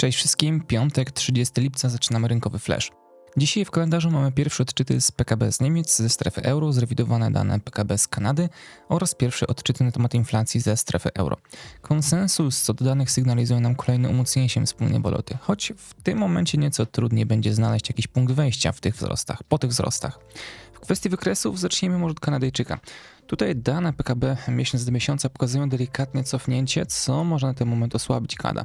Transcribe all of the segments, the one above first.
Cześć wszystkim, piątek 30 lipca zaczynamy rynkowy flash. Dzisiaj w kalendarzu mamy pierwsze odczyty z PKB z Niemiec, ze strefy euro, zrewidowane dane PKB z Kanady oraz pierwsze odczyty na temat inflacji ze strefy euro. Konsensus co do danych sygnalizuje nam kolejne umocnienie się wspólnej waluty, choć w tym momencie nieco trudniej będzie znaleźć jakiś punkt wejścia w tych wzrostach, po tych wzrostach. W kwestii wykresów zaczniemy może od Kanadyjczyka. Tutaj dane PKB miesiąc do miesiąca pokazują delikatne cofnięcie, co może na ten moment osłabić kada.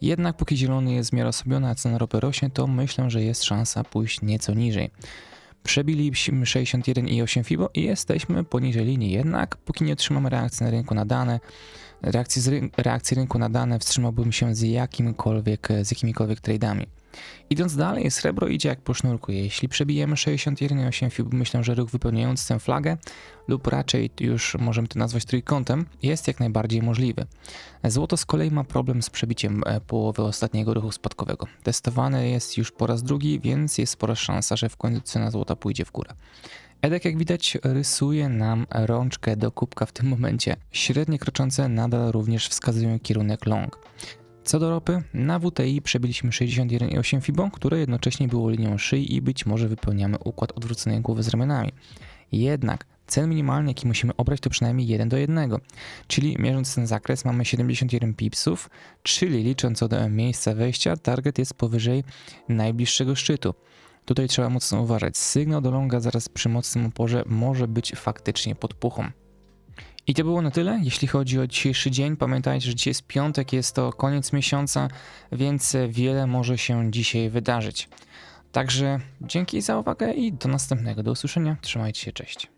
Jednak póki zielony jest w miarę a cena ropy rośnie, to myślę, że jest szansa pójść nieco niżej. Przebiliśmy 61,8 FIBO i jesteśmy poniżej linii, jednak póki nie otrzymamy reakcji na rynku na dane, reakcji, z ryn- reakcji rynku na dane wstrzymałbym się z jakimkolwiek, z jakimikolwiek tradeami. Idąc dalej, srebro idzie jak po sznurku. Jeśli przebijemy 61,8 FIBO, myślę, że ruch wypełniający tę flagę lub raczej już możemy to nazwać trójkątem, jest jak najbardziej możliwy. Złoto z kolei ma problem z przebiciem e, połowy ostatniego ruchu spadkowego. Testowane jest już po raz drugi, więc jest spora szansa, że w końcu cena złota pójdzie w górę. Edek, jak widać, rysuje nam rączkę do kubka w tym momencie. Średnie kroczące nadal również wskazują kierunek long. Co do ropy, na WTI przebiliśmy 61,8 FIBO, które jednocześnie było linią szyi i być może wypełniamy układ odwróconej głowy z ramionami. Jednak cel minimalny, jaki musimy obrać, to przynajmniej 1 do 1, czyli mierząc ten zakres mamy 71 pipsów, czyli licząc od miejsca wejścia, target jest powyżej najbliższego szczytu. Tutaj trzeba mocno uważać. Sygnał do longa zaraz przy mocnym oporze może być faktycznie podpuchą. I to było na tyle, jeśli chodzi o dzisiejszy dzień. Pamiętajcie, że dzisiaj jest piątek, jest to koniec miesiąca, więc wiele może się dzisiaj wydarzyć. Także dzięki za uwagę i do następnego. Do usłyszenia. Trzymajcie się, cześć.